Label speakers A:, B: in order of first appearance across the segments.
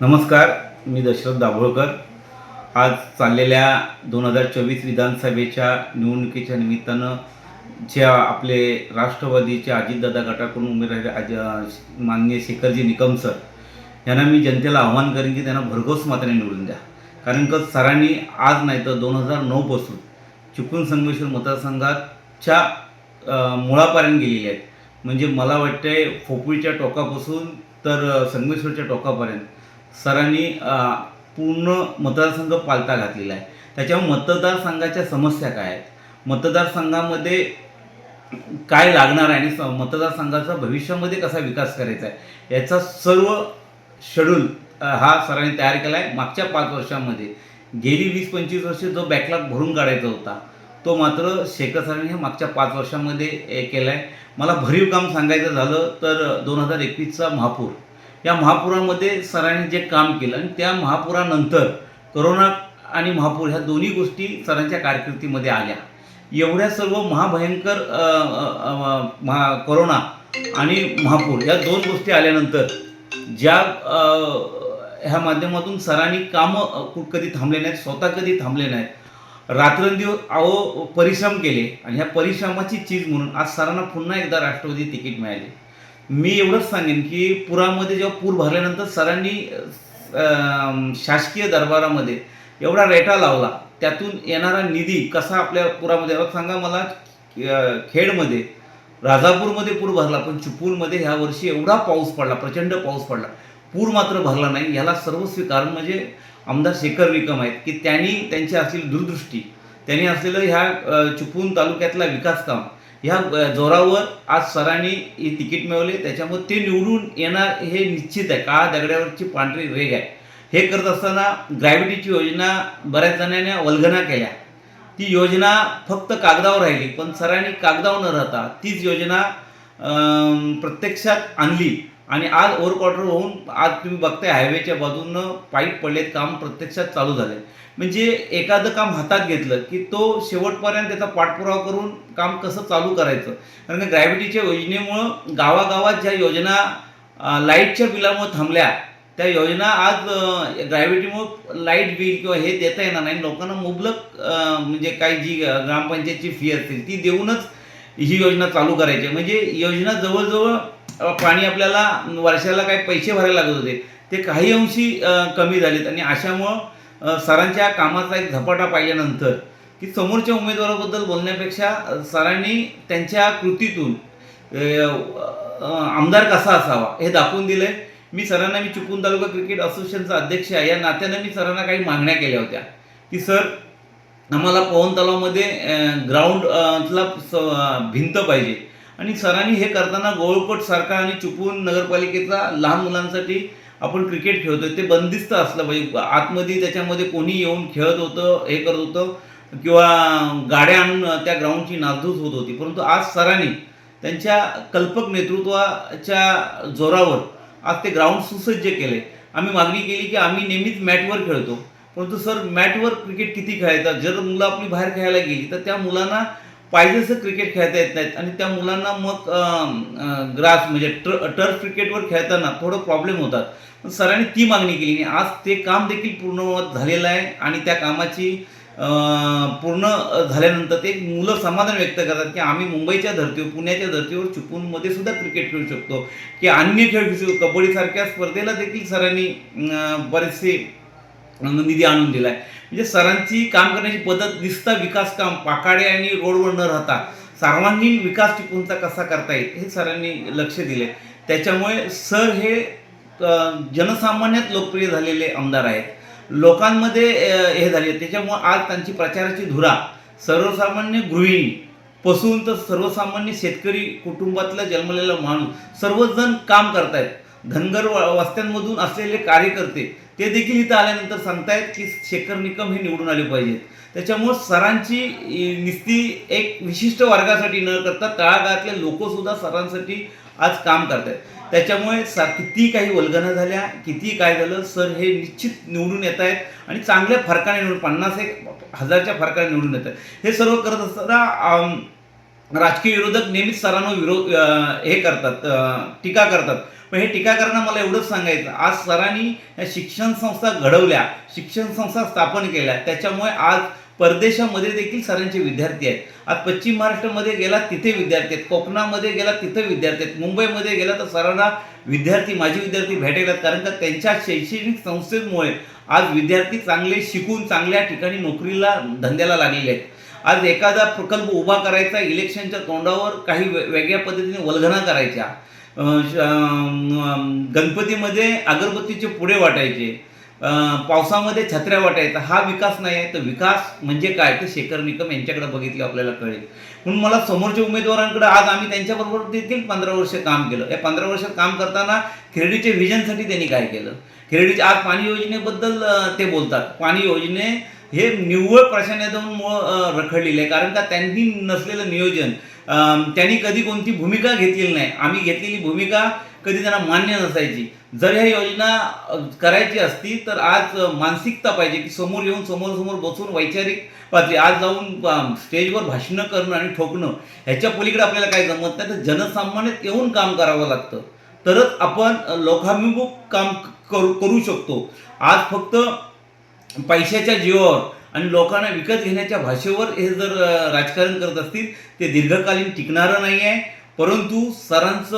A: नमस्कार मी दशरथ दाभोळकर. आज चाललेल्या दोन हजार चोवीस विधानसभेच्या निवडणुकीच्या निमित्तानं ज्या आपले राष्ट्रवादीचे अजितदादा गटाकडून उमेदवार अज माननीय शेखरजी निकम सर यांना मी जनतेला आव्हान करेन की त्यांना भरघोस मात्राने निवडून द्या. कारण का सरांनी आज नाही तर दोन हजार नऊपासून चिपळूण संगमेश्वर मतदारसंघाच्या मुळापर्यंत गेलेले आहेत. म्हणजे मला वाटते फोपुळीच्या टोकापासून तर संगमेश्वरच्या टोकापर्यंत सरांनी पूर्ण मतदारसंघ पालता घातलेला आहे. त्याच्यामुळे मतदारसंघाच्या समस्या काय आहेत? मतदारसंघामध्ये काय लागणार आहे आणि स- मतदारसंघाचा भविष्यामध्ये कसा विकास करायचा आहे? याचा सर्व शेड्यूल हा सरांनी तयार केला आहे मागच्या पाच वर्षामध्ये गेली वीस पंचवीस वर्ष जो बॅकलॉग भरून काढायचा होता तो मात्र शेखर सरांनी हे मागच्या पाच वर्षामध्ये केला आहे मला भरीव काम सांगायचं झालं तर दोन हजार एकवीसचा महापूर या महापुरामध्ये सरांनी जे काम केलं आणि त्या महापुरानंतर करोना आणि महापूर ह्या दोन्ही गोष्टी सरांच्या कारकिर्दीमध्ये आल्या. एवढ्या सर्व महाभयंकर महा करोना आणि महापूर या दोन गोष्टी आल्यानंतर ज्या ह्या माध्यमातून सरांनी कामं कधी थांबले नाहीत स्वतः कधी थांबले नाहीत रात्रंदिवस अहो परिश्रम केले आणि ह्या परिश्रमाची चीज म्हणून आज सरांना पुन्हा एकदा राष्ट्रवादी तिकीट मिळाले. मी एवढंच सांगेन की पुरामध्ये जेव्हा पूर भरल्यानंतर सरांनी शासकीय दरबारामध्ये एवढा रेटा लावला त्यातून येणारा निधी कसा आपल्या पुरामध्ये सांगा मला खेडमध्ये राजापूरमध्ये पूर भरला पण चिपळूणमध्ये ह्या वर्षी एवढा पाऊस पडला प्रचंड पाऊस पडला. पूर मात्र भरला नाही याला सर्वस्वी कारण म्हणजे आमदार शेखर विकम आहेत की त्यांनी त्यांची असलेली दूरदृष्टी त्यांनी असलेलं ह्या चिपळूण तालुक्यातला विकास काम ह्या जोरावर आज सरांनी हे तिकीट मिळवले. त्याच्यामुळे ते निवडून येणार हे निश्चित आहे. काळा दगड्यावरची पांढरी रेग आहे. हे करत असताना ग्रॅव्हिटीची योजना बऱ्याच जणांनी वल्गना केल्या. ती योजना फक्त कागदावर राहिली पण सरांनी कागदावर न राहता तीच योजना प्रत्यक्षात आणली. आणि आज ओव्हर क्वार्टर होऊन आज तुम्ही बघताय हायवेच्या बाजूनं पाईप पडलेत काम प्रत्यक्षात चालू झाले म्हणजे एखादं काम हातात घेतलं की तो शेवटपर्यंत त्याचा पाठपुरावा करून काम कसं चालू करायचं? कारण का ग्रॅव्हिटीच्या योजनेमुळं गावागावात ज्या योजना लाईटच्या बिलामुळे थांबल्या त्या योजना आज ग्रॅव्हिटीमुळं लाइट बिल किंवा हे देता येणार नाही. लोकांना मुबलक म्हणजे काही जी ग्रामपंचायतची फी असतील ती देऊनच ही योजना चालू करायची. आहे. म्हणजे योजना जवळजवळ पाणी आपल्याला वर्षाला काही पैसे भरायला लागत होते. ते काही अंशी कमी झालेत. आणि अशामुळं सरांच्या कामाचा एक झपाटा पाहिल्यानंतर की समोरच्या उमेदवाराबद्दल बोलण्यापेक्षा सरांनी त्यांच्या कृतीतून आमदार कसा असावा हे दाखवून दिलंय. मी सरांना मी चिपळूण तालुका क्रिकेट असोसिएशनचा अध्यक्ष आहे. या नात्यानं मी सरांना काही मागण्या केल्या होत्या. की सर आम्हाला पवन तलावमध्ये ग्राउंडला भिंत पाहिजे. आणि सरांनी हे करताना गोळपट सारखा आणि चुपून नगरपालिकेचा लहान मुलांसाठी आपण क्रिकेट खेळतोय. ते बंदिस्त असलं पाहिजे. आतमध्ये त्याच्यामध्ये कोणी येऊन खेळत होतं हे करत होतं किंवा गाड्या आणून त्या ग्राउंडची नासधूस होत होती. परंतु आज सरांनी त्यांच्या कल्पक नेतृत्वाच्या जोरावर आज ते ग्राउंड सुसज्ज केले. आम्ही मागणी केली की आम्ही नेहमीच मॅटवर खेळतो. परंतु सर मॅटवर क्रिकेट किती खेळायचा? जर मुलं आपली बाहेर खेळायला गेली तर त्या मुलांना पाहिजे असं क्रिकेट खेळता येत नाहीत. आणि त्या मुलांना मग ग्रास म्हणजे टर टर्फ क्रिकेटवर खेळताना थोडं प्रॉब्लेम होतात. पण सरांनी ती मागणी केली आणि आज ते काम देखील पूर्ण झालेलं आहे आणि त्या कामाची पूर्ण झाल्यानंतर ते मुलं समाधान व्यक्त करतात की आम्ही मुंबईच्या धर्तीवर पुण्याच्या धर्तीवर चुपूनमध्ये सुद्धा क्रिकेट खेळू शकतो. की अन्य खेळ खेळू शकतो. कबड्डीसारख्या स्पर्धेला देखील सरांनी बरेचसे निधी आणून दिला आहे म्हणजे सरांची काम करण्याची पद्धत दिसता विकास काम पाकाडे आणि रोडवर न राहता सर्वांगीण विकास टिपूनचा कसा करता येईल हे सरांनी लक्ष दिले त्याच्यामुळे सर हे जनसामान्यात लोकप्रिय झालेले आमदार आहेत. लोकांमध्ये हे झाले. त्याच्यामुळे आज त्यांची प्रचाराची धुरा सर्वसामान्य गृहिणी पासून तर सर्वसामान्य शेतकरी कुटुंबातला जन्मलेला माणूस सर्वजण काम करतायत. धनगर व- वस्त्यांमधून असलेले कार्यकर्ते ते देखील इथं आल्यानंतर सांगतायत की शेखर निकम हे निवडून आले पाहिजेत. त्याच्यामुळं सरांची निस्ती एक विशिष्ट वर्गासाठी न करता तळागाळातले लोकसुद्धा सरांसाठी आज काम करतायत. त्याच्यामुळे सा किती काही वल्गना झाल्या किती काय झालं सर हे निश्चित निवडून येत आहेत आणि चांगल्या फरकाने निवडून पन्नास एक हजारच्या फरकाने निवडून येत आहेत हे सर्व करत असताना राजकीय विरोधक नेहमीच सरांवर विरोध हे करतात टीका करतात. पण हे टीकाकारांना मला एवढंच सांगायचं. आज सरांनी या शिक्षण संस्था घडवल्या शिक्षण संस्था स्थापन केल्या त्याच्यामुळे आज परदेशामध्ये देखील सरांचे विद्यार्थी आहेत. आज पश्चिम महाराष्ट्रामध्ये गेला तिथे विद्यार्थी आहेत. कोकणामध्ये गेला तिथे विद्यार्थी आहेत. मुंबईमध्ये गेला तर सरांना विद्यार्थी माझे विद्यार्थी भेटायला आहेत. कारण का त्यांच्या शैक्षणिक संस्थेमुळे आज विद्यार्थी चांगले शिकून चांगल्या ठिकाणी नोकरीला धंद्याला लागलेले आहेत. आज एखादा प्रकल्प उभा करायचा इलेक्शनच्या तोंडावर काही वेगळ्या पद्धतीने वल्गना करायच्या. गणपतीमध्ये अगरबत्तीचे पुढे वाटायचे. पावसामध्ये छत्र्या वाटायचा हा विकास नाही आहे. तर विकास म्हणजे काय? तर शेखर निकम यांच्याकडे बघितले आपल्याला कळेल. म्हणून मला समोरच्या उमेदवारांकडे आज आम्ही त्यांच्याबरोबर देखील पंधरा वर्ष काम केलं. या पंधरा वर्षात काम करताना खिरडीच्या व्हिजनसाठी त्यांनी काय केलं? खेळडीच्या आज पाणी योजनेबद्दल ते बोलतात. पाणी योजने हे निव्वळ प्रशासनामुळं रखडलेलं आहे. कारण का त्यांनी नसलेलं नियोजन त्यांनी कधी कोणती भूमिका घेतलेली नाही. आम्ही घेतलेली भूमिका कधी त्यांना मान्य नसायची. जर ह्या योजना करायची असती तर आज मानसिकता पाहिजे की समोर येऊन समोर समोर बसून वैचारिक पातळी आज जाऊन स्टेजवर भाषणं करणं आणि ठोकणं ह्याच्या पलीकडे आपल्याला काय जमत नाही तर जनसामान्यात येऊन काम करावं लागतं. तरच आपण लोकाभिमुख काम करू करू शकतो. आज फक्त पैशाच्या जीवावर आणि लोकांना विकत घेण्याच्या भाषेवर हे जर राजकारण करत असतील ते दीर्घकालीन टिकणारं नाही आहे परंतु सरांचं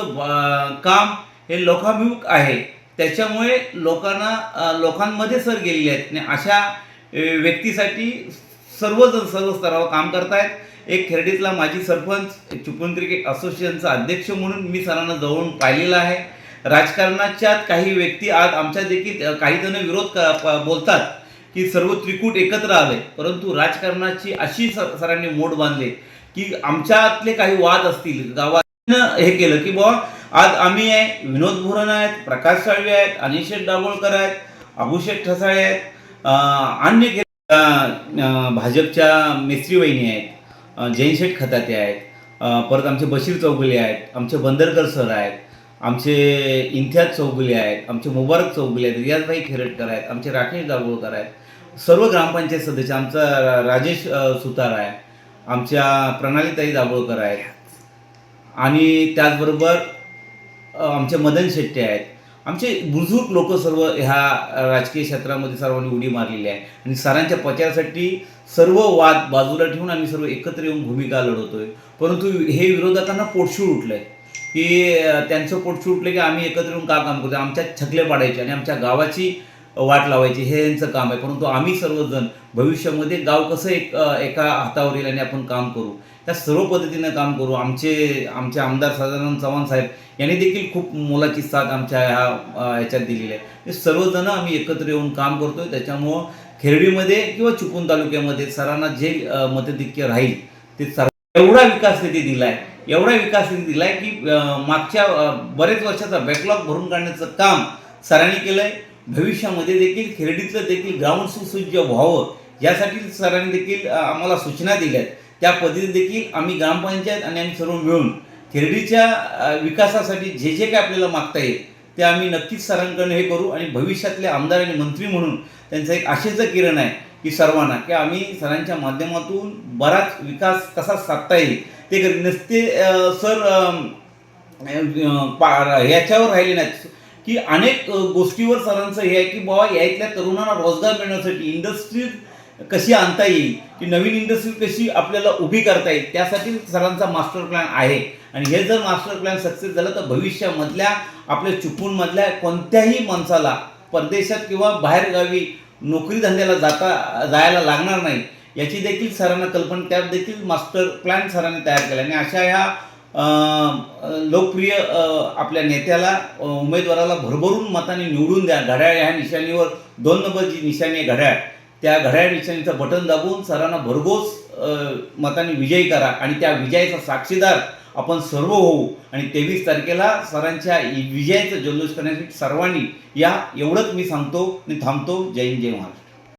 A: काम हे लोकाभिमुख आहे. त्याच्यामुळे लोकांना लोकांमध्ये सर गेलेले आहेत. आणि अशा व्यक्तीसाठी सर्वजण सर्व स्तरावर काम करतायत. एक खेरडीतला माजी सरपंच एक क्रिकेट असोसिएशनचा अध्यक्ष म्हणून मी सरांना जवळून पाहिलेला आहे. राजकारणाच्या काही व्यक्ती आज आमच्या देखील काही जण विरोध क- बोलतात. की सर्व त्रिकूट एकत्र आले परंतु राजकारणाची अशी सर सरांनी मोड बांधले की आमच्यातले काही वाद असतील गावात हे केलं की बुवा आज आम्ही आहे विनोद भुरण आहेत प्रकाश साळवे आहेत अनिशेष दाभोळकर आहेत अभिषेक ठसाळे आहेत अन्य भाजपच्या मेस्त्री वहिनी आहेत जैनशेठ खताते आहेत परत आमचे बशीर चौगुले आहेत आमचे बंदरकर सर आहेत आमचे इम्तियाज चौगुले आहेत आमचे मुबारक चौगुले आहेत रियाजभाई खेरटकर आहेत आमचे राकेश दाभोळकर आहेत सर्व ग्रामपंचायत सदस्य आमचा रा- राजेश सुतार आहे आमच्या प्रणालीताई दाभोळकर आहेत आणि त्याचबरोबर आमचे मदन शेट्टे आहेत. आमचे बुजुर्ग लोक सर्व ह्या राजकीय क्षेत्रामध्ये सर्वांनी उडी मारलेली आहे. आणि सरांच्या प्रचारासाठी सर्व वाद बाजूला ठेवून आम्ही सर्व एकत्र येऊन भूमिका लढवतोय. परंतु हे विरोधकांना पोटशूळ उठलंय. की त्यांचं पोटशूळ उठलं की आम्ही एकत्र येऊन का काम करतो आमच्या छकले पाडायचे आणि आमच्या गावाची वाट लावायची हे यांचं काम आहे. परंतु आम्ही सर्वजण भविष्यामध्ये गाव कसं एक एका हातावर येईल आणि आपण काम करू? त्या सर्व पद्धतीनं काम करू. आमचे आमचे आमदार सदानंद चव्हाण साहेब यांनी देखील खूप मोलाची साथ आमच्या ह्या ह्याच्यात दिलेली आहे. हे सर्वजण आम्ही एकत्र येऊन काम करतोय. त्याच्यामुळं खेरडीमध्ये किंवा चिपळूण तालुक्यामध्ये सरांना जे अ, मतधिक्य राहील ते सर एवढा विकास निधी दिलाय. एवढा विकास निधी दिलाय की मागच्या बरेच वर्षाचा बॅकलॉग भरून काढण्याचं काम सरांनी केलंय. भविष्यामध्ये देखील खेरडीतलं देखील ग्राउंड सुसज्ज व्हावं यासाठी सरांनी देखील आम्हाला सूचना दिल्या आहेत त्या पद्धतीने देखील आम्ही ग्रामपंचायत आणि आम्ही सर्व मिळून खेरडीच्या विकासासाठी जे जे काय आपल्याला मागता येईल ते आम्ही नक्कीच सरांकडनं हे करू आणि भविष्यातले आमदार आणि मंत्री म्हणून त्यांचं एक आशेचं किरण आहे की सर्वांना की आम्ही सरांच्या माध्यमातून बराच विकास कसा साधता येईल ते नसते सर पा- ह्याच्यावर राहिले नाहीत. की अनेक गोष्टीवर सरांचं हे आहे की बाबा यातल्या तरुणांना रोजगार मिळण्यासाठी इंडस्ट्री कशी आणता येईल की नवीन इंडस्ट्री कशी आपल्याला उभी करता येईल त्यासाठी सरांचा मास्टर प्लॅन आहे. आणि हे जर मास्टर प्लॅन सक्सेस झालं तर भविष्यामधल्या आपल्या चुकूनमधल्या कोणत्याही माणसाला परदेशात किंवा बाहेरगावी नोकरी धंद्याला जाता जायला लागणार नाही याची देखील सरांना कल्पना त्यात देखील मास्टर प्लॅन सरांनी तयार केला. आणि अशा ह्या लोकप्रिय आपल्या नेत्याला उमेदवाराला भरभरून मताने निवडून द्या. घड्याळ ह्या निशाणीवर दोन नंबर जी निशाणी आहे घड्याळ. त्या घड्याळ निशाणीचं बटन दाबून सरांना भरघोस मताने विजयी करा आणि त्या विजयाचा साक्षीदार आपण सर्व होऊ. आणि तेवीस तारखेला सरांच्या विजयाचं जल्लोष करण्यासाठी सर्वांनी या एवढंच मी सांगतो आणि थांबतो. जय हिंद जय महाराष्ट्र.